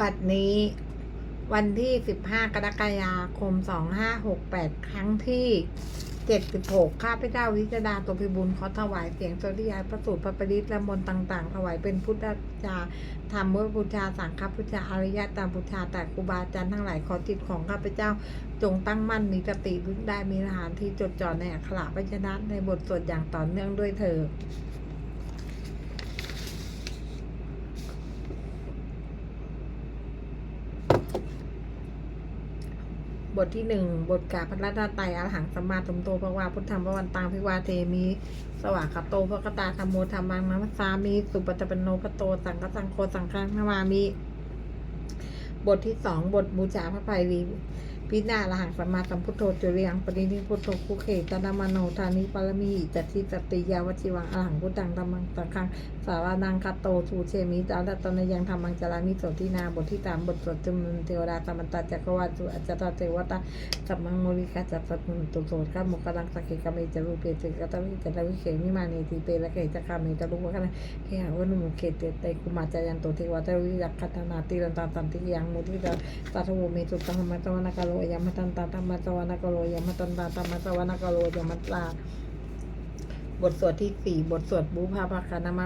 บัดนี้วันที่ 15 กรกฎาคม 2568 ครั้งที่ 76 ข้าพเจ้าวิจดาตัวพิบูลขอถวายเสียงสวดยายพระสูตรพระปริตและมนต์ต่าง ๆ ถวายเป็นพุทธจาธรรมวบูชาสังฆบูชาอริยตามบูชาแต่ครูบาอาจารย์ทั้งหลายขอจิตของข้าพเจ้าจงตั้งมั่นมีสติลึกได้มีฐานที่จดจ่อในอักขระพยัญชนะในบทสวดอย่างต่อเนื่องด้วยเถิด บทที่หนึ่งบทกาพระราชไตรอรหังสัมมาสัมพุโธพระวาพุทธังพระวันตังพิวาเทมิสว่ากขโตพระกตาธรรมโมธรรมังนัมสามิสุปฏิปันโนพระโต สังฆสังโฆสังฆังนามามิบทที่สองบทบูชาพระภัยรีพิณาอรหังสัมมาสัมพุทโธจุเรียงปรินิพุทโธคุเขตนามโนทานิปรมีจัตติจติยาวชิวังอรหังพุทธังธรรมังสังฆัง สารานังคาโตทูเชมิจารัตนยังธรรมังจารามิโสทินาบทที่สามบทสวดจุมนุนเทวดาสมันตาจักรวาลสุอัจจตเทวตาสัมมังโมริกาจัตตุนตุโสข้ามุกลังสกเกกเมจรูเปจิกตวิจตวิเขมิมาเนีทีเปละเกจคาเมจรุปะคะเฮหาวนุมุเขเตเตกุมาจายันโตเทวตวิยักขตนาติรันตาตันติยังมุทิตาตัทโวเมตุตังมัตวนากโลยมตันตาธรรมตวนากโลยมตันตาธรรมตวนากโลยมตา บทสวดที่สี่บทสวดบูพาภาคานามา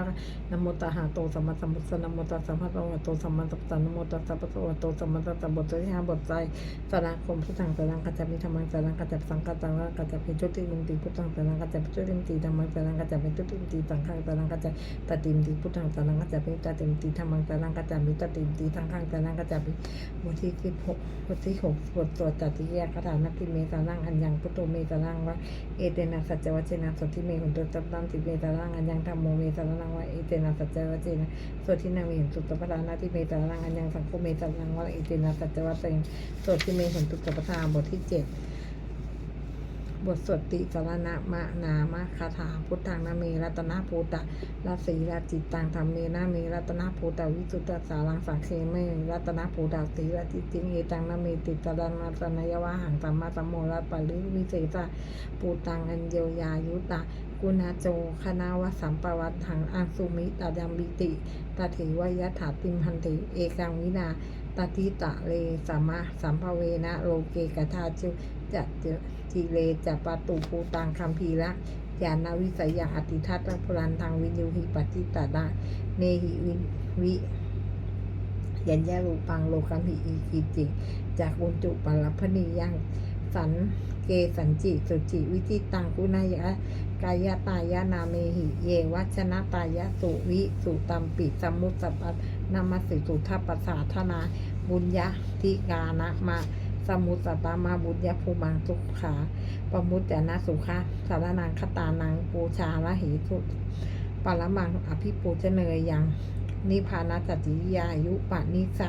นโมตหาโตสัมมาสัมพุทธนโมตัสสะภะคะวะโตสัมมาสัมพุทธนโมตัสสะภะคะวะโตสัมมาสัมพุทธบทที่ห้าบทใจสนาคมพุทธังสนังกัจจมิธรรมังสนังกัจจสังกัจจังกัจจพิจุติมิติพุทธังสนังกัจจพิจุติมิติธรรมังสนังกัจจพิจุติมิติสังฆังสนังกัจจตติมิติพุทธังสนังกัจจพิตติมิติธรรมังสนังกัจจมิตติมิติสังฆังสนังกัจจพิบทที่สิบหกบทที่หกบทสวดจัตติยคาถานัตติเมสานังอัญญังพุทโธเมสานังวะเอเตนะสัจจวัชนะสติเมหุนตุตัมติเมสนังอัญญังธรรมโมเมสนังวะเอเตนะสัจจวัชนะสวนที่นางมีเห็นสุตตปทานาที่เมตารังอันยังสังคมเมตารังวะอิเตนาสัจจวัตเตงส่วนที่เมเห็นสุตตปทาบทที่เจ็ดบทสวดติสารณะมะนามะคาถาพุทธังนาเมรัตนาภูตะรัสีรัจิตตังธรรมเมนาเมรัตนาภูตะวิสุตตสารังสังเคเมรัตนาภูตะสีรัจิติงเอตังนาเมติสารนาสนยวะหังสัมมาสัมโมรัปปริวิเศษะภูตังอัญโยยายุตะ กุณาโจ คณาวสัมปวัตถังอังสุมิตาดัมบิติตาเถวยถาติมพันติเอกังวินาตาทิตะเลสัมมาสัมภเวนะโลเกกทาจุจัจจิเลจะปะตุภูตังคัมภีระยานาวิสัยยังอติทัตตะพลันทางวิญญูหิปฏิตาดาเนหิวิวิยัญญารูปังโลกัมหิอีกิจิจากอุนจุปัลลพนียังสันเกสันจิสุจิวิจิตังกุณายะ กายตายานาเมหิ เยวัชนะตายะสุวิสุตัมปิสมุตสปัตนามาสิสุทัปสาธนา บุญญาธิกานะมาสมุตสตามาบุญญาภูมังสุขาปมุตจนะสุขาสารนังคตานังปูชาละหิสุปรมังอภิปูชเนยยัง นิพานาจติยายุปนิสะ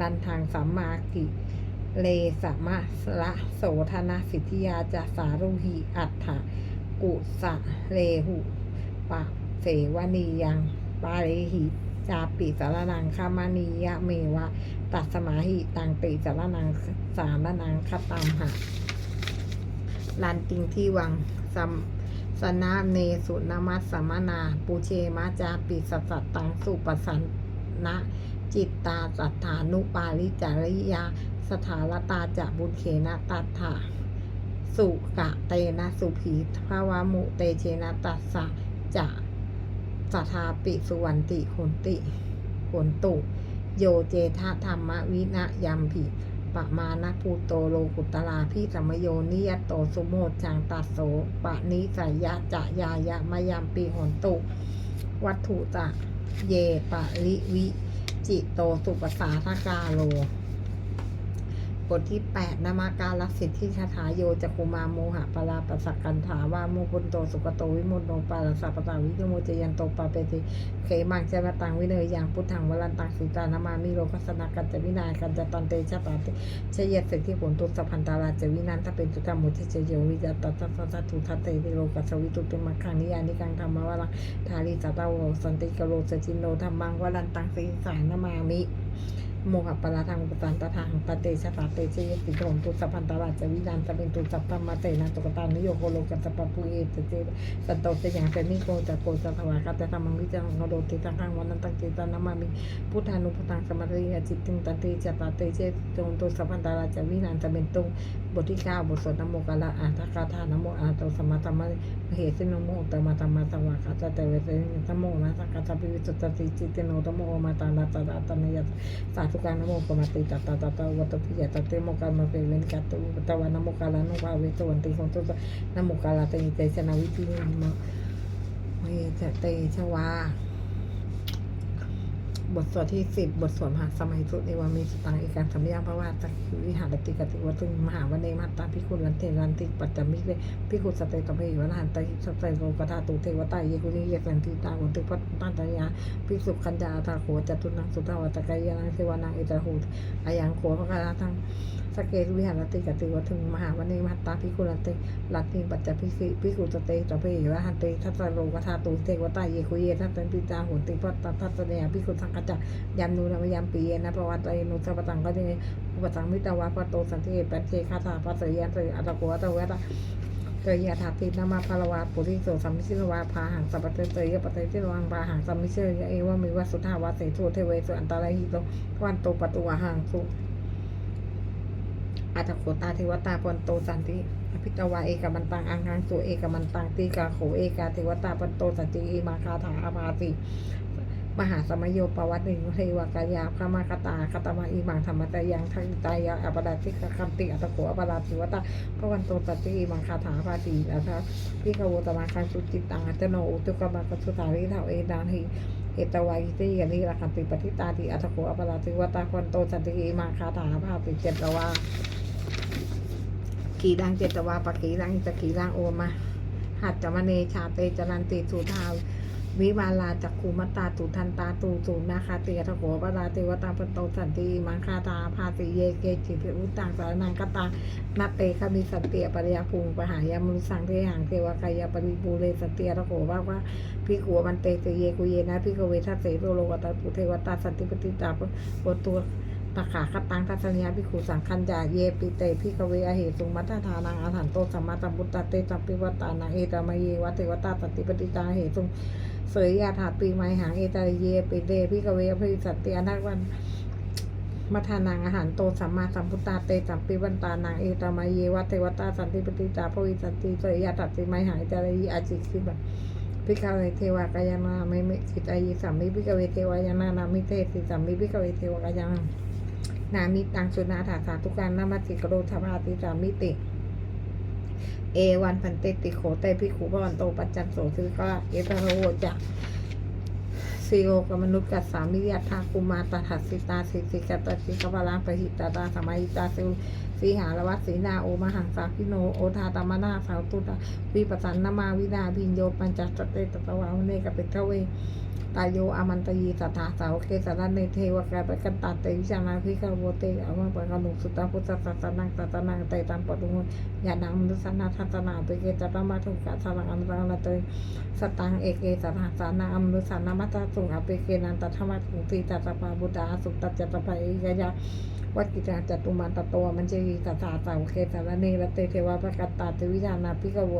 ลันทางสัมมากิเลสมะละโสธนาสิทธิยาจาสารุหิอัฏฐะ กุสะเลหุปะเสวนียังปาเรหิจาปิสารนังคามานียะเมวะ ตัสมาหิตังติสารนังสารนังคตัมหะลันติงที่วังสัมสนาเนสุนมัสสมนา ปูเชมาจาปิสัสสตังสุปสันนะจิตตาสัทธานุปาริจาริยา สถาลตาจะบุญเขนะตัทธา สุกะเตนะสุผีภาวามุเตเชนะตัสสะจะสัทธาปิสุวันติโหนติโหนตุ โยเจทะธรรมวินะยัมภิปะมานะภูโตโลกุตลาพี่สัมโยนิยโตสุโมจังตัสโสปะนิสยะจะยายะมะยัมปีหนตุ วัตถุจะเยปะลิวิ จิโตสุปสาทกาโล บทที่ 8นามาการลักสิทธิคาถาโยจักุมาโมหะปราปสักกันถาว่าโมพุนโตสุกโตวิมุตโนปาลสัพตาวิจโมจยันโตปาเปติเคมังเจมาตังวิเนยยังพุทธังวรันตังสีตานามามิโลกัสนากันจะวินายกันจะตันเตชะปาติเชยสิทธิผลตุสัพพันตาราจะวินันถ้าเป็นจุตามุทเจโยวิจตัตตัสสะทุทัตเตวิโลกัสวิตุติมังคังนิยานิกังธรรมวรังทาริสัตตาโวสันติกโลสจินโนธรรมังวรันตังสีสานามามิ โมหะปราทังอุปตันตทางปเตชะตาเตเชยติโกมตุสัพพันตราชวินันตเป็นตุสัพพมาเตนะตุกตานิโยโคโลกัสสปะปุเอตเจสัตโตเสยังเปนิโกจะโกจะถวากัตธรรมังวิจังโดติตังขังวันนันตังเจตานามามิพุทธานุปตังสมาริยจิตติงตันติจะตาเตเชติโกตุสัพพันตราชวินันตเป็นตุ บทที่เก้าบทสวดนโมกะละอัตถกาธานโมอาโตสมะธรรมะเหตุนโมตมะธรรมะสวากาตเตเวเตนโมนะสังกัสสะปิวิสุตติจิตโนตโมมาตานาตาตานยสาธุการนโมกรรมติตาตาตาตาวัตถิยตเตโมกรรมเปเวนกัตตุตวานโมกาลานุภาเวสวันติของตุนโมกาลาเตเตชนาวิปิมะเวจเตชวา บทสวดที่สิบบทสวดมหาสมัยสุดในวามีสตังเอการสัมยังพระวาตคือวิหารติกติวัตุมหาวเนมัตตาพิคุณลันเทรันติปัจจมิเวพิคุณสเตตะเพยวนาหันตหิสเตโลกธาตุเทวตาเยกุนิเยกันติตาวันตุพัตตันตยาพิสุขัญญาตาโขจตุนังสุตวัตกายานังเทวานังเอตหูอายังโขพระกาทัง สเกตวิหารติกติวัตุมหาวเนมัตตาพิคุลันเทลันติปัจจพิสิพิคุณสเตตเพยวนาหันติทัตโลกธาตุเทวตาเยกุเยทัตตันติตาโหติพัตตทัตเนียพิคุณสังกัจจยันนูนามยามปีเยนะประวัติเอนุสัพตังก็จะอุปสังมิตาวาปโตสันติปัจเจคาถาปัสยันเตอัตโกอัตเวตเตยถาตินามาพาวาปุริโสสัมมิชินวาพาหังสัพเตเตยปเตจิวังปาหังสัมมิเชยเอวามิวัสุทาวาเสโทเทเวสุอันตรายหิโตวันโตปตุวหังสุ อัตโกตาเทวตาปนโตสันติอภิตวาเอกมันตังอังคังสุเอกมันตังตีกาโขเอกาเทวตาปนโตสันติอีมาคาถาอาภาติมหาสมโยปวัตหนึ่งเทวกายาพระมากตาคตมาอีมังธรรมตยังทังตายาอปดาติกคัมติอัตโขอปดาติวตาพระวันโตตัติอีมังคาถาภาตีนะคะพิกโวตมาคันสุจิตตังอัตโนอุตุกมากสุตาริเทาเอดานหิเอตวายติยานิรักขันติปฏิตาติอัตโขอปดาติวตาพระวันโตตัติอีมังคาถาภาติเจตวา กีดังเจตวาปกีดังตะกีดังโอมา หัตจมเนชาเตจรันติสุทาวิวาลาจักคูมัตตาตุทันตาตูตูนาคาเตียทโขปราเทวตาปโตสันติมังคาตาพาติเยเกจิพิอุตังสารนังกตานาเตคมิสันเตียปริยาภูมิปหายามุสังเทหังเทวกายาปริบูเรสันเตียทโขว่าว่าพิขัวมันเตเตเยกุเยนะพิกเวทัสเสโรโลกตาปุเทวตาสันติปติตาปตัว ปะขาคตังทัศนียพิขุสังคัญญาเยปิเตพิกเวอเหตุสุมัตถานังอาถรรโตสัมมาตัมพุตตเตจัมปิวัตานังเอตามะเยวะเทวตาสติปติตาเหตุสุเสยยาถาปีไมหางเอตาเยเปเดพิกเวพริสัตเตียนักวันมัทานังอาหารโตสัมมาสัมพุตตาเตสัมปิวันตานังเอตามาเยวะเทวตาสันติปติตาพวิสันติเสยยาถาปีไมหางเอตาเยอาจิคิบันพิกเวเทวากายนาไม่เมจิตายิสัมมิพิกเวเทวายานานามิเทสิสัมมิพิกเวเทวกายานา นามิตังสุนาถาสาทุการนามัติกโรธพาติสามิติ เอวันพันเตติโขเตพิขุพวันโตปัจจันโสซื้อก็เอตโรโวจะซีโอกับมนุษย์กัสสามิยาทาคุมาตถัสสิตาสิสิกตสิกวาลาปหิตาตาสมัยตาซิสีหารวัตสีนาโอมหังสาพิโนโอทาตามนาสาวตุตาวิปัสสันนามาวินาพินโยปัญจสเตตตะวาวเนกเปทเว ตายโยอามันตยีสัทธาสาวเคสารเนเทวกายปกันตัดเตวิจานาพิกาโวเตอาวังปะกนุสุตาพุทธสัสนังสัตนังเตตัมปตุงยานังมนุสนาทัตนาเปเกตระมาทุกขะสลังอันรังละเตยสตังเอเกสัทธาสานาอมนุสานามัตตสุงอเปเกนันตธรรมะสุติตัตปาบุตาสุตตัจตปะเอกยะวัดกิจาจตุมันตโตมันเจยีสัทธาสาวเคสารเนละเตเทวะปกันตัดเตวิจานาพิกาโว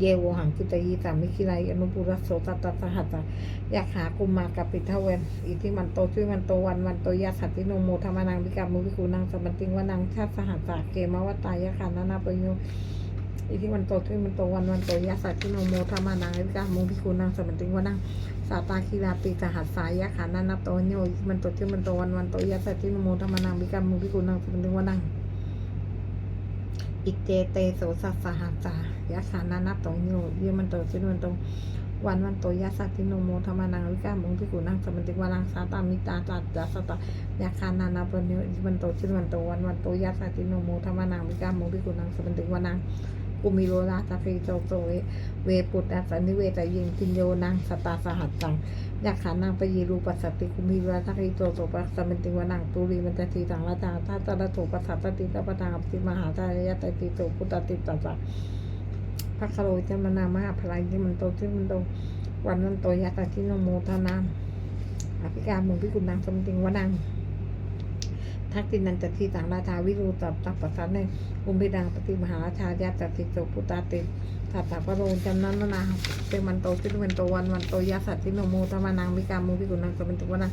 เยโวหังกิตยีสามิคิไลอนุปุรโสตตสหัสสะอยากหากุมมากับปิทเวนอิทิมันโตชื่อมันโตวันวันโตยาสัตติโนโมธรรมนังวิกามุวิคูนังสมันติงวนังชาติสหัสเกมวตายะขานานาปโยอิทิมันโตชื่อมันโตวันวันโตยาสัตติโนโมธรรมนังวิกามุวิคูนังสมันติงวนังสาตาคีราติสหัสสายะขานานาโตโยอิทิมันโตชื่อมันโตวันวันโตยาสัตติโนโมธรรมนังวิกามุวิคูนังสมันติงวนัง อิเจเตโสสัสหัสสายะสานานัตโตโยเยมันโตชินวันโตวันวันโตยะสัตติโนโมธรรมานังวิกามงพิกุนังสมันติวานังสาตามิตาจัดจัสตายาคานานาปนิวันโตชินวันโตวันวันโตยะสัตติโนโมธรรมานังวิกามงพิกุนังสมันติวานังกุมิโรราตาฟีโจโตเวเวปุตตะสันนิเวตยิงพินโยนังสตาสหัสจัง ยาขานังปยีรูปัสสติคุมิวาทักอิโตโสปัสสมิติวนังตุลีมันตทีสังละจาทัตตะโถปัสสัตติตปะทางอภิมหาตายะตติโตพุตติตัสสะพระคโรจมนามหาพลายที่มันโตที่มันโตวันนั้นโตยะตติโนโมทานาอภิการมุงพิกุลนางสมติงวนังทักษินันจทีสังราชาวิรูตับตับปัสสันเนอุมพิดังปฏิมหาราชาญาตติโสพุตตาติ สัตตะพระโรจำนั้นนาเป็นมันโตขึ้นเป็นโตวันวันโตยาสัตติโนโมธรรมานังมิการมูพิกุลนังสมติงวนัง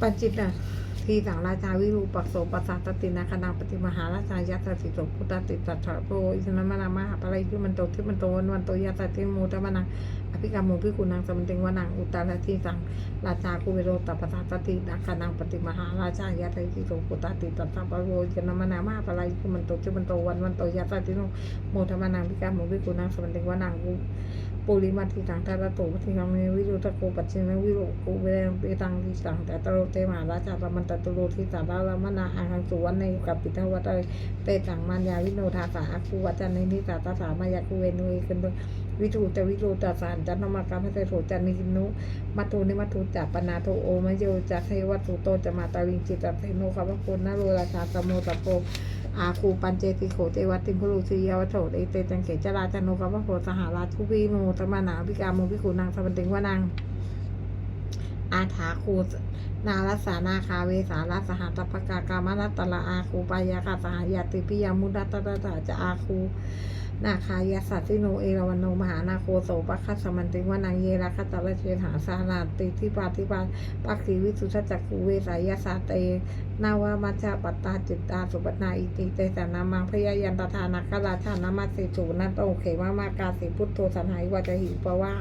ปัญจิต่ะ ทีสังราชาวิรูปัสโสปัสสตตตินาคณาปฏิมหาราชายัตติโสพุตติตัตถะโพอิสนามนามหาปะไรที่มันโตที่มันโตวันวันโตยัตติโมตมนังอภิกรรมโมพิกุณังสมันติงวานังอุตตรทีสังราชาคุเวโรตปัสสตตินาคณาปฏิมหาราชายัตติโสพุตติตัตถะโพอิสนามนามหาปะไรที่มันโตที่มันโตวันวันโตยัตติโมตมนังอภิกรรมโมพิกุณังสมันติงวานัง ปุริมาทิตังตาตโตปฏิกรรมวิรุตโกปัจจินวิโรโกเวรปิตังทิสังแต่ตโรเตมาราชาปมันตตุโรทิสาราลมนาอังสุวรรณในกับปิทวัตเตตังมัญญาวิโนทาสาคูวัจันในนิสาตาสามายาคุเวนุเอกันโดวิทูจวิโรตาสานจันนมากรรมเตโถจันนินุมัตุนิมัตุจัปนาโทโอมโยจัเทวัตุโตจมาตาวิงจิตเทโนขวัพนนโรราชาสมโมตโป อาคูปันเจติโขเตวัติมพุรุสียวัโสเอเตจังเขจราจันโนกัปะโพสหาราชุวีโมตมะนาวิกาโมวิคูนางสมันติงวานังอาถาคูนารสานาคาเวสารสหตปกากามารัตตละอาคูปายากาสหายาติปิยามุดัตตะตาจะอาคู นาคายาสัตติโนเอราวันโนมหานาโคโสปะคัสมันติวานังเยระคัตะระเชหาสานาติทิปาทิปาปักขีวิสุทธจักคูเวสายาสาเตนาวามัจจปัตตาจิตตาสุปนาอิติเตสานามังพยายันตทานาคราชานามาสิสุนันโตเขมามากาสิพุทโธสันหายวาจหิปว่า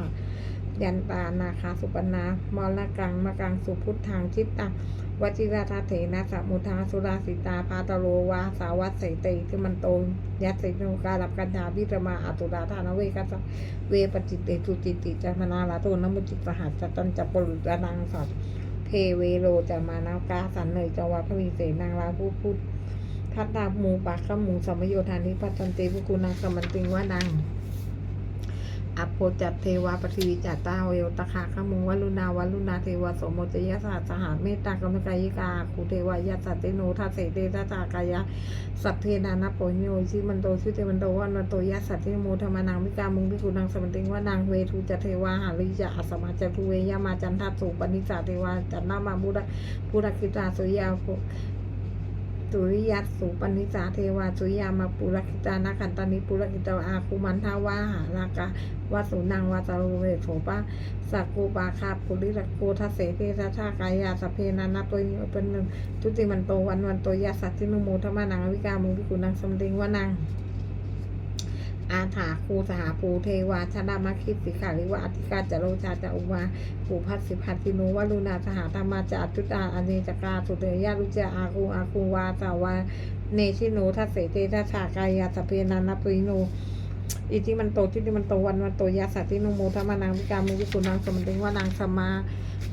ยันตานาคาสุปนามอลกังมะกังสุพุทธังชิตตัง วชิราทาเถนะสัมุทาสุราสิตาพาตโรวาสาวัสเสติที่มันโตยัสสิโนกาลับกัญญาวิรมาอตุราธานเวกัสเวปจิตเตสุจิติจัมนาลาโตนมุจิตสหัสจตันจัปปรุตนังสัตเทเวโรจะมานากาสันเนยจวาพระวีเสนางลาผู้พูดทัตตาหมูปากขมูสมโยธานิพัตันเตพุกุณางสมันติงว่านัง อโพจัตเทวาปฏิวิจัตตาเวตคาขมุงวัลุนาวัลุนาเทวาสมโมจยสาสหาเมตตากรรมกายิกาคูเทวายาสัตเตโนทัสเสเตทัสสากายะสัพเพนานาปโยชิมันโตชิเตมันโตวันวันโตยัสสัตติโมธรรมานังวิกามุงพิกุนังสมันติงว่านางเวทูจัตเทวาหาริจะสมาจตุเวยามาจันทัสสุปนิสาเทวาจันนามาบุระพุทธคิตาสุยาภ สุริยัตสุปนิสาเทวาสุยามาปุรคิจานาคันตานิปุรคิจาอาคุมันทาวาหารากาวาสุนังวาจารุเวโสปะสักกูปาคาปุริรักโกทัสเสเททัชากายาสเพนานาตัวนี้เป็นหนึ่งทุติมันโตวันวันโตยาสัตตินุโมธรรมานังอวิกามุพิกุนังสมติงวานัง อาถาคูสหาภูเทวาชดามาคิสิขาริวะอธิกาจโรชาจะอุมาภูพัสสิพัติโนวลุนาสหธรรมาจะอัตุตาอเนจกาสุเตยาลุจาอาคูอาคูวาสาวาเนชิโนทัสเสเตทัสชากายาสเพนานาปุยโนอิจิมันโตทิติมันโตวันวันโตยาสัตติโนโมธรรมนังวิการมุวิกุนังสมติงว่านางสมา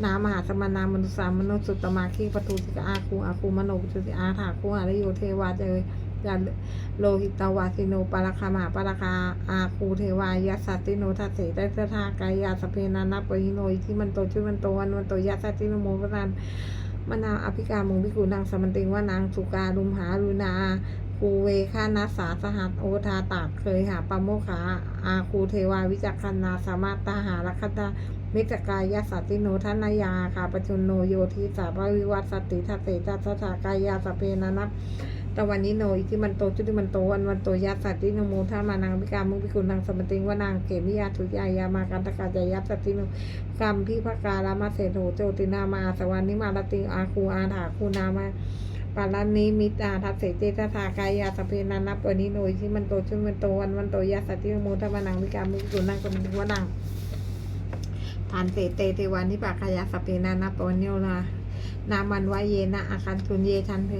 นามหาสมานามนุสามนุสุตตมาคีปทุสิกอาคูอาคูมโนปุตุสิอาถาคูหาริโยเทวาเจย ยาโลหิตวาสิโนปาราคามาปาราคาอาคูเทวายาสัตติโนทัสเสได้เสทากายาสเพนานาปยิโนอิจิมันโตชื่อมันโตวันวันโตยาสัตติโนโมพนันมนาอภิกามุงวิกุนังสมันติงว่านางสุการุมหารุนาคูเวค่านาสาสหัสโอทาตากเคยหาปโมขาอาคูเทวาวิจักขันนาสามาตาหาลัคตามิตรกายาสัตติโนทนายาคาปจุนโนโยทิสาภวิวัตสติทัสเสจัสสากายาสเพนานั ตะวันนี้โนอิทิมันโตจุติมันโตวันวันโตยาสัตติโนโมทามานังวิกามุวิกุนังสมติงวานางเกมิยาทุยายามากันตะกาจายาสัตติโนกรรมพิภการามาเสโถโจตินามาสวานิมาลติอาคูอาถาคูนามาปาลานิมิตาทัสเสเจตทากายาสเพนานับวันนี้โนยที่มันโตชื่อมันโตวันวันโตยาสัตติโมทวานังวิกามุพิกุนังกมุวนังทานเสเตเทวานิปากายาสเพนานับวันโยนานามันวะเยนะอาคันทุนเยทันเพ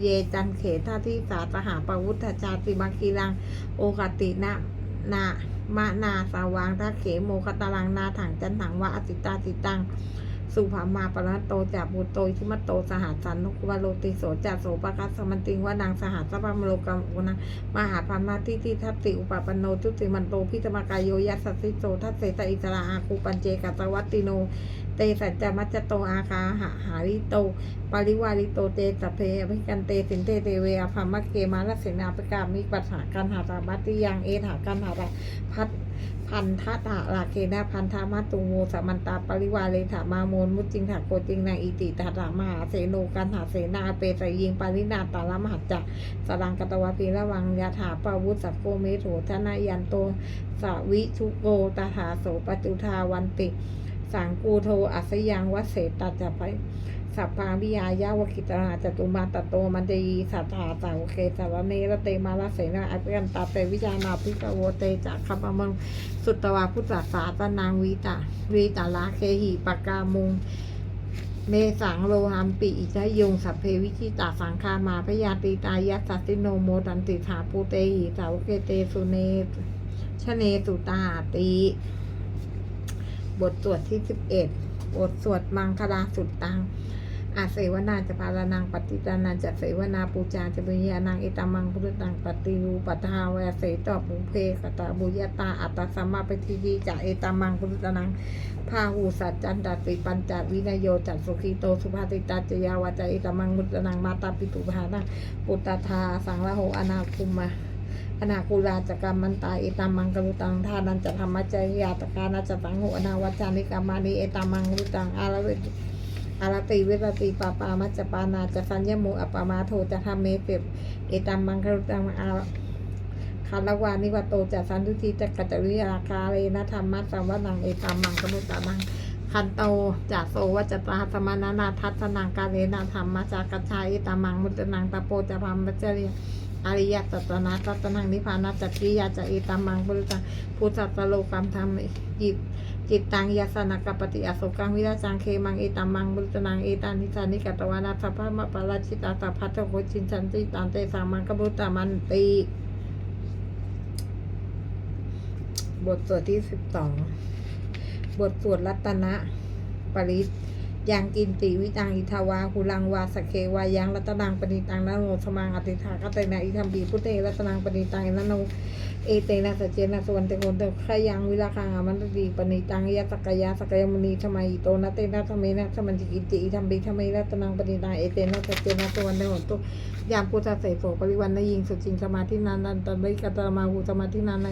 เยจันเขท่าที่สาสหาปวุฒจาติมังคีรัง โอกตินะนามะนาสาวางทักเขโมคตารังนาถังจันถังวะอติตาติตังสุภามาปรณโตจากบุตโตชิมโตสหัสสันนุกวโรติโสจัสโสปะกัสสมันติงวานางสหัสสะพมโลกัมอุนะมหาพามาทิทิทัตติอุปปันโนทุติมันโตพิตมกายโยยัสสสิโสทัสเสตอิสระอาคูปัญเจกัตวัตติโนเตสัจจมัจจโตอาคาหาหาริโต ปริวาริโตเตสพเพอภิกันเตสินเตเตเวอภามะเกมาลเสนาปกามิปัสสากันหาตาบัติยังเอถากันหาตาพัดพันธะตะลาเคนะพันธามาตุโมสมันตาปริวาเลถามาโมนมุจจิงถาโกจิงนางอิติตาถามหาเสโนกันหาเสนาเปสยิงปารินาตาลมหัจจะสรังกตวะพีระวังยาถาปาวุสัพโกเมโถทนายันโตสวิทุโกตาถาโสปจุทาวันติ สังกูโทอัสยังวเสตัจะไปสัพพาวิยายาวกิตนาจตุมาตโตมันเดยีสัทธาสาวเคสาวเนรเตมาลาเสนาอภิกันตาเตวิจานาภิกโวเตจักขปมังสุตตวาพุทธศาสนางวีตาวีตาลาเคหิปกามุงเมสังโลหัมปิอิจยงสัพเพวิชิตาสังคามาพยาติตายัสสิโนโมตันติถาปูเตหิสาวเกเตสุเนชเนสุตาติ บทสวดที่สิบเอ็ดบทสวดมังคลาสุดตังอาเสวนาจะพาลานังปฏิตานันจะเสวนาปูจาจะบุญญานังเอตามังพุทธังปฏิรูปัทาวะเสตอบุเพกตาบุญญาตาอัตตสัมมาปฏิจีจะเอตามังพุทธนังพาหูสัจจันตติปัญจวินโยจัตสุขีโตสุภาติตาจยาวาจาเอตามังพุทธนังมาตาปิตุภานังปุตตาสังละโหอนาคุมมา อนาคุราจกรรมมันตาเอตามังกรุตังทานันจะธรรมจริยาตกานาจะตังโหอนาวัจานิกามานิเอตามังกรุตังอาระเวอารติเวรติปาปามัจจปานาจะสัญญมุอัปามาโทจะทำเมเปบเอตัมังคารุตังอาคารวานิวัตโตจะสันทุทีจะกัจจริยาคาเลนะธรรมะสัมวนังเอตัมังกนุตังคันโตจะโสวัจตาสมานานาทัศนังกาเลนะธรรมะจากกัจชายเอตัมังมุตตนังตะโปจะพัมมัจเจริย อริยตัตนะตัตนังนิพพานาจักริยาจะเอตัมมังปุริตังพุทธสโลกรรมธรรมจิตจิตตังยาสนกปฏิอโศกังวิราจังเคมังเอตัมมังบุตนังเอตานิสานิกตวานาสัพพะมะปะราชิตาสัพพัทโกชินชันติตันเตสังมังกบุตตามันตีบทสวดที่สิบสองบทสวดรัตนะ ปริศ ยังกินติวิตังอิทาวาหุลังวาสเควายังรัตนังปณิตังนโนสมังอติถากตเนะอิธรรมปีพุทเตรัตนังปณิตังนโนเอเตนะสเจนะสวันเตโกนเตขยังวิลาคังอามันตติปณิตังยะสกยาสกยมุนีธรรมอิโตนะเตนะธรรมนะธรรมันจิกิติอิธรรมบิธรรมรัตนังปณิตังเอเตนะสเจนะสวันเตโกนตุยามพุทธเสโสปริวันนยิงสุจิงสมาธินันนันตบิกตรมาหูสมาธินันเ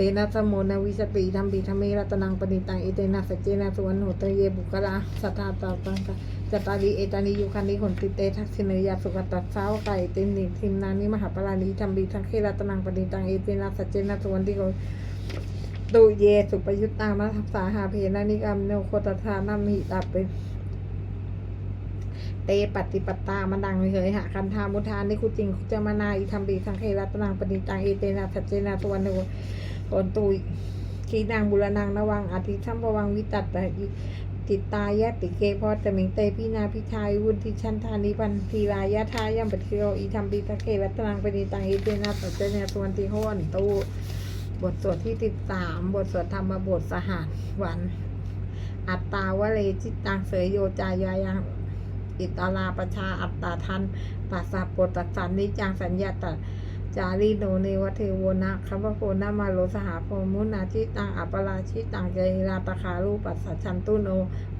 ตนะสมนวิสติธรรมบิธรรมรัตนังปณิตังเอเตนะสจเจนะสวันโหตเยบุคลาสัทธาตาตังกะจตารีเอตานิยุคันนิหนติเตทักษิเนยาสุกตัสสาวไก่เตนิทิมนานิมหาปรานีธรรมบีทังเครัตนังปณิตังเอเตนะสัจเจนะสวันติโกตุเยสุปยุตตามาทัสสาหาเพนานิกรรมโนโคตทานามิตาเป็นเตปฏิปตามันดังเฉยหาคันธามุทานิคุจริงคุจมานาอิธรรมบีทังเครัตนังปณิตังเอเตนะสัจเจนะสวันติโก โอนตุยขีนางบุรนังนวังอาทิสัมปวังวิตัตตะจิตตายะติเกพอตมิงเตพินาพิทายวุฒิชันธานิพันธีรายะทายัมปฏิโรอีธรรมปิตะเกวัตนังปณิตังอิเตนะปัจเจเนสวันติโหนตูบทสวดที่ติดสามบทสวดธรรมบทสหัสวัน อัตตาวะเลจิตตังเสยโยจายายังอิตาลาประชาอัตตาทันปัสสะปตัสสันนิจังสัญญาตะ จารีโนเนวเทวนะคัมภโพนามาโลสหาโพมุนาชิตังอัปราชิตังเจราตคารูปัสสัชันตุโน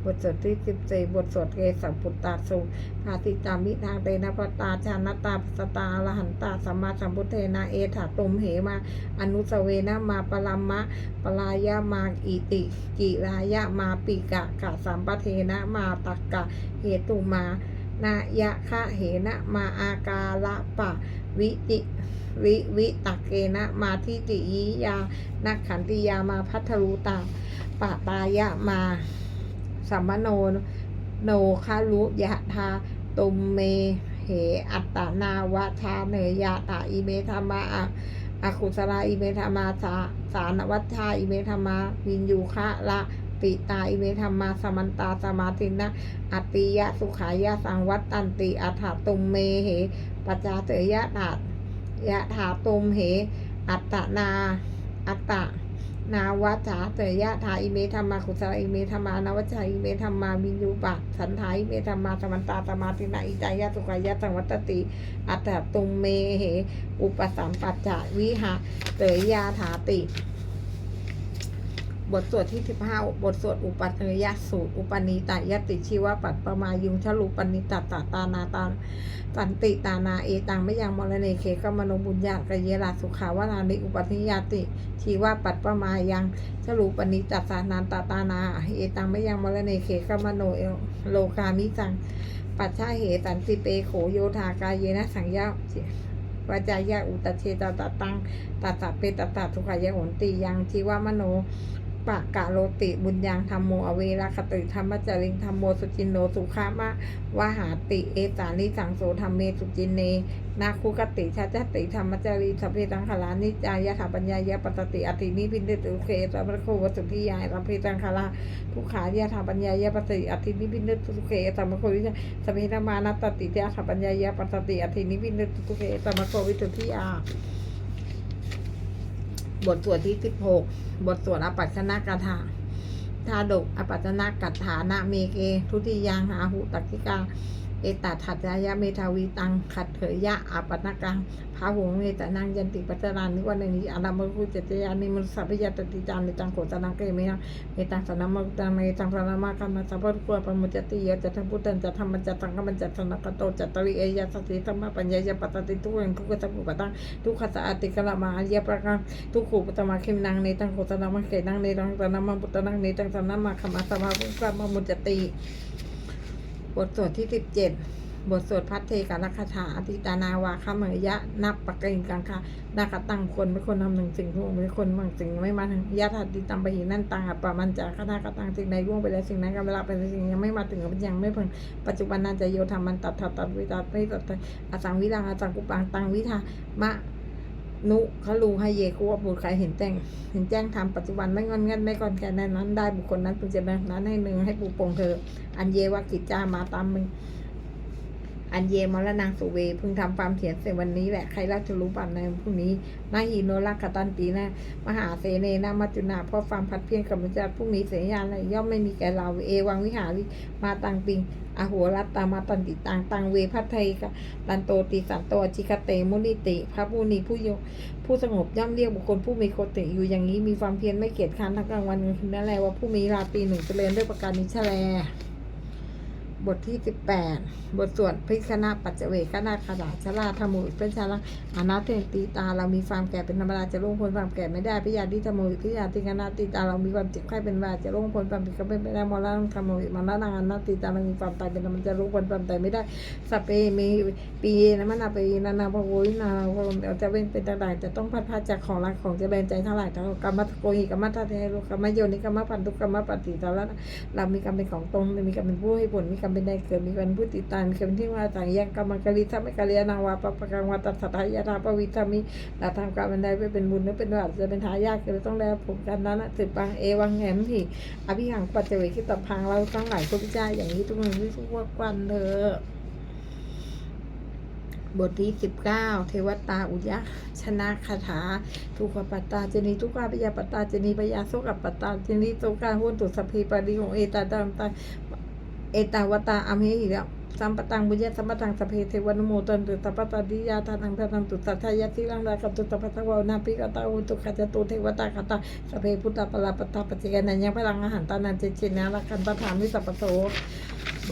บทสวดที่สิบสี่บทสวดเกสัมปุตตาสุภาติจามิทางเตนะปตาชานตาปสตาอรหันตาสัมมาสัมพุทเทนะเอถาตุมเหมา อนุสเวนะมาปรัมมะปลายะมาอิติกิรายะมาปิกะกะสัมปเทนะมาตักกะเหตุมา นายะคะเหนะมาอากาละปะวิจิวิวิตักเกนะมาทิติยิยานักขันติยามาพัทรูตาปะตายะมาสัมมโนโนคารุยะทาตุมเมเหอัตตนาวะชาเนยยะตาอิเมธรรมาอะอาคุสลาอิเมธรรมาสาสานวัชชาอิเมธรรมาวินยูคะละ ปิตาอิเมธรรมาสมันตาสมาธินะอัติยะสุขายะสังวัตตันติอัฏฐตุมเมเหปัจจาเตยะถายะถาตุมเห อัตตนา อัตตนาวจาเตยะถาอิเมธรรมาคุสลอิเมธรรมานวัชชาอิเมธรรมาวินยูปะสันทาอิเมธรรมาสมันตาสมาธินะอิจายะสุขายะสังวัตติ อัตตตุมเมเห อุปสัมปัจจวิหะเตยะถาติ บทสวดที่สิบห้าบทสวดอุปัตยสูตร อุปนิตายติชีวปัตปมายุงชลุปนิตตตาตานาตาสันติตานาเอตังไม่ยังมรเนเคกมโนบุญญาตกเยลาสุขาวนานิอุปนิยติชีวปัตปมายังชลุปนิตตานานตาตานาเอตังไม่ยังมรเนเคกมโนโลกามิจังปัจฉาเหสันติเปโขโยธากายเยนะสังยาวาจายะอุตเชตตตังตัสสะเปตตาสุขายะโหนติยังชีวมโน ปะกะโลติบุญยังธรรมโมอเวรคติธรรมจริงธรรมโมสุจินโนสุขามะวหาติ เอสานิสังโสธรรมเมสุจินเน นาคุกติชาจติธรรมจรีสัพเพตังคลานิจายะถาปัญญายะปตติอตินิพินเดตุเคสัพพะโควสุทิยายสัพเพตังคลาทุกขายะถาปัญญายะปตติอตินิพินเดตุเคสัพพะโควิสัพเพธรรมานัตติยะถาปัญญายะปตติอตินิพินเดตุเคสัพพะโควิสุทิยา บทสวดที่สิบหกบทสวดอปัจชนะกถาทาดกอปัจชนะกัถานะเมเก ทุติยังหาหุตักกิกา เอตัถัดยายะเมทาวีตัง ขัดเถยยะอาปัตนกังพาหงเมตนังยันติปัจจานิวันนี้อารามกุจเจยานิมุสัพพยตติจานิจังโกตนังเกเมยังเมตังสนามกุตังเมตังสนามากรรมสัพพะกัวปมุจติยะจัตถพุทธันจัตธรรมจัตตังกรรมจัตสนักโตจัตตริเอยะสติธรรมปัญญายะปัตติทุกเงทุกขสัพพุปตังทุกขสัตติกะละมาอริยประกังทุกขูปตมาคิมนังเนตังโกตนังมะเกนังเนตังสนามปุตตังเนตังสนามาขมาสมาภุกรรมมุจติ บทสวดที่สิบเจ็ดบทสวดพัทเทกาลคาถาอธิตานาวาคเมยะ นับปะกิงกังคะนาคตังคนไม่คนทำหนึ่งสิ่งทุกไม่คนบางสิ่งไม่มาถึงยะทัดติตัมปะหินั่นตังอัปปะมันจะคณากตังสิ่งใดล่วงไปแล้วสิ่งนั้นก็เวลาเป็นสิ่งยังไม่มาถึงกับยังไม่เพิ่งปัจจุบันนั้นจะโยธรรมันตัดตัดตัดวิตัดไม่ตัดอาสังวิรังอาสังกุปังตังวิธามะ นุเขาลูให้เยกุว่าบุตรใครเห็นแจ้ง เห็นแจ้งทำปัจจุบันไม่งอนเงินไม่ก่อนแก่ในนั้น ได้บุคคลนั้นพึงจะแบ่งนั้นให้หนึ่งให้ปูปงเธอ อันเยวากิจจามาตามมึง อันเยมรนางสุเว พึงทำความเขียนเสร็จวันนี้แหละใครราชรู้ปันในพรุ่งนี้นาฮีโนรักขตันตีนะมหาเสเนนามัจจุนาเพราะความพัดเพียงกับมุจจาพรุ่งนี้เสียยานอะไรย่อมไม่มีแก่เราเอวังวิหาริมาตังปิงอาหัวรัตตามาตันติตังตังเวพัทไทยกะลันโตติสันโตจิกเตมุนิติ พระผู้นีผู้ยผู้สงบย่อมเรียกบุคคลผู้มีโคติอยู่อย่างนี้มีความเพียรไม่เกียจคร้านทั้งกลางวันกลางคืนนั่นแหละว่าผู้มีราตรีหนึ่งเจริญด้วยประการนี้แชล บทที่ 18 บทสวดพิคณะปัจเจเวคณะขดาชลาธรรมุเป็นชาลังอนาเทนตีตา เรามีความแก่เป็นธรรมดาจะล่วงพ้นความแก่ไม่ได้พิยาดิธรรมุพิยาติคณะตีตาเรามีความเจ็บไข้เป็นว่าจะล่วงพ้นความผิดก็เป็นไม่ได้มรณะธรรมุมรณะอนาตีตาเรามีความตายเป็นธรรมจะล่วงพ้นความตายไม่ได้สเปมีปีนะมันาปีนานาพโวยนาเราจะเป็นเป็นต่างๆจะต้องพัดพาจากของรักของเจริญใจทั้งหลายทั้งกรรมโกหิกรรมทัตเทโลกรรมโยนิกรรมปันทุกกรรมปฏิตาละเรามีกรรมเป็นของตนมีกรรมเป็นผู้ให้ผลมีกรรมเป็นได้เกิดมีกรรมเป็นผู้ติดตามมีกรรมเป็นที่ว่าต่างยังกรรมกริทัพไม่กริยานาวาปปะกังวาตัสสะทายาทาปวิธามิเราทำกรรมเป็นได้เป็นบุญหรือเป็นบาปจะเป็นทายาทก็ต้องได้ผลกันนั้นสืบปังเอวังแหมที่อภิหังปัจเจเวคิตพังเราทั้งหลายทุกเจ้าอย่างนี้ทุกคนทุกวันเถอะบทที่สิบเก้าเทวตาอุยะ ชนะคาถา ทุกขปัตตาเจนีทุกขาปยาปัตตาเจนีปยาโสกับปัตตาเจนีโสกาหุนตุสัพพีปาริโงเอตาตามตา เอตาวตาอเมหิระสัมปตังบุญญาสัมปตังสเพเทวนุโมตันตุสัพพตาดิยาทานังทานังตุสัทธายาติลังรากับตุสัพพะวานาปิกตาอุตุขจตุเทวตาคตาสเพพุทธปลาปตาปจิกานัญญพลังอาหารตานันเจเจนะรักันปทามิสัพพโส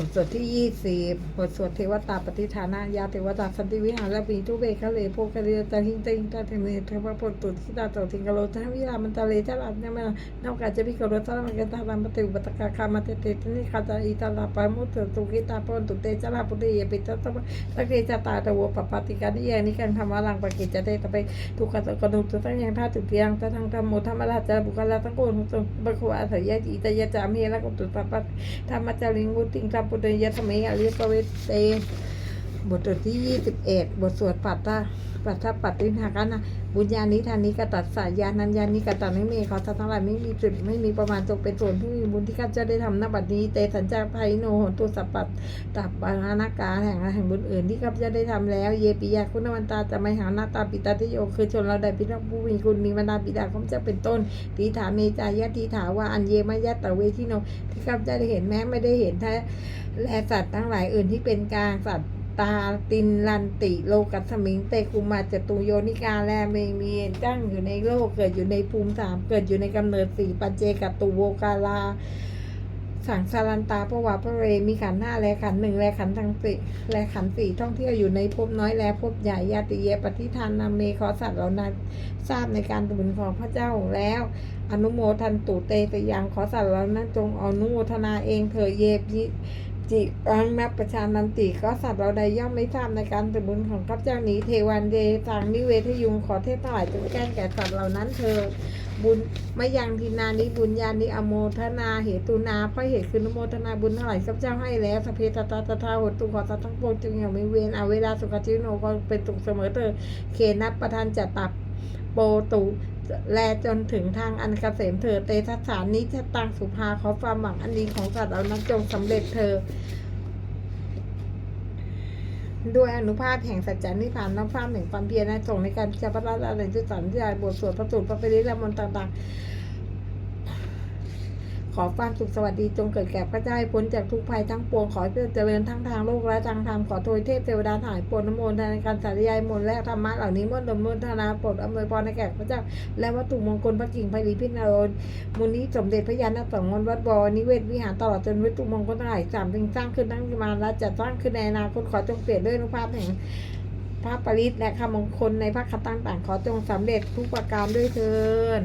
บทสวดที่ยี่สิบบทสวดเทวตาปฏิฐานายาเทวตาสันติวิหารและปีทุเบคเลโพคเรียตาหิงติงตาเทเนเทวะปนตุทิตาโตทิงกโลทวิรามันตาเลทาลันเนี่ยมันนอกจากจะพิกโรทามันกันตาลันปฏิอุปตกาคามาเตเตนิคาตาอิตาลาปามุตตุกิตาปนตุเตจาราปุติเยปิตตะสักเตจตาตะวปปติกานิยานิกันธรรมลังปกิจจะได้ตะไปทุกขตะกนุตตั้งยังท่าตุเพียงตะทางธรรมโมธรรมราชบุคลาตั้งโกนุตบะโคอาศัยยะอิตยะจามเฮละกุตุตปัตธรรมจาริงวุติงตัมปุตยะสมัยอริยปเวสเต บทที่ยี่สิบเอ็ดบทสวดปัตตาปัตตาปัตติหากันนะ บุญญาณิธานิกตัสสายานัญญานิกตัสไม่มีเขาทั้งหลายไม่มีจุดไม่มีประมาณตกเป็นส่วนผู้มีบุญที่ข้าพเจ้าได้ทำนบัดนี้เตสัญจาภัยโนโหตุสัพปัตตับบานานาการแห่งแห่งบุญอื่นที่ข้าพเจ้าได้ทำแล้ว เยปิยาคุณวันตาจะไม่หาหน้าตาปิตาทิโยคือชนเราได้พิทักษ์ผู้มีคุณมีบรรดาบิดาของเจ้าเป็นต้นทีถาเมจายะทีถาว่าอันเยมายะตะเวทิโนที่ข้าพเจ้าได้เห็นแม้ไม่ได้เห็นแท้และสัตว์ทั้งหลายอื่นที่เป็นกลางสัตว์ ตาตินลันติโลกัสมิงเตกุมาจตุโยนิกาแลเมมีตั้งอยู่ในโลกเกิดอยู่ในภูมิสามเกิดอยู่ในกำเนิดสี่ปัจเจกตุโวกาลา สังสารันตาปวาพระเรมีขันห้าแลขันหนึ่งแลขันทั้งสี่แลขันสี่ท่องเที่ยวอยู่ในภพน้อยแลภพใหญ่ยาติเยปฏิทานนาเมขอสัตว์เหล่านั้นทราบในการบุญของพระเจ้าแล้วอนุโมทันตุเตตยังขอสัตว์เหล่านั้นจงอนุโมทนาเองเถอเยปิ จิอังนับประชานันติก็สัตว์เราใดย่อมไม่ทราบในการบุญของข้าพเจ้านี้เทวันเดทางนิเวทยุงขอเทพทั้งหลายจงแก้แก่สัตว์เหล่านั้นเธอบุญไม่ยังทินานิบุญญาณิอโมทนาเหตุนาเพราะเหตุคืออนโมทนาบุญเท่าไหร่ข้าพเจ้าให้แล้วสเพตตาตถาหตุขอสัตว์ทั้งปวงจึงอย่าไม่เวนเอาเวลาสุขจิโนก็เป็นสุขเสมอเธอเคนับประทานจะตับโปตุ แลจนถึงทางอันเกษมเธอเตทัสสานิชตังสุภาขอความหวังอันดีของสัตว์เรานั้นจงสำเร็จเธอ ด้วยอนุภาพแห่งสัจจานิพพานน้ำฟ้าแห่งความเพียรนะส่งในการจะพัฒนาในจุดสันติบทสวดพระสูตรพระปริและมนต์ต่าง ๆ อความสุขสวัสดีจงเกิดแก่พระเจ้าพ้นจากทุกภัยทั้งปวงขอเจริญทั้งทางโลกและทางธรรมขอโทยเทพเทวดาถ่ายปวดน้ำมนต์ในการสาธยายมนต์และธรรมะเหล่านี้มนต์ดมนต์ธนาโปรดอำนวยพรในแก่พระเจ้า และวัตถุมงคลพระกิ่งไพรีพินารนมูลนี้สมเด็จพระยาณสังวรวัดบวรนิเวศวิหารตลอดจนวัตถุมงคลทั้งหลายสามจึงสร้างขึ้นทั้งมาและจะสร้างขึ้นในอนาคตขอจงเปลี่ยนด้วยนุภาพแห่งพระปริศและคำมงคลในพระคำต่างๆขอจงสำเร็จทุกประการด้วยเถิน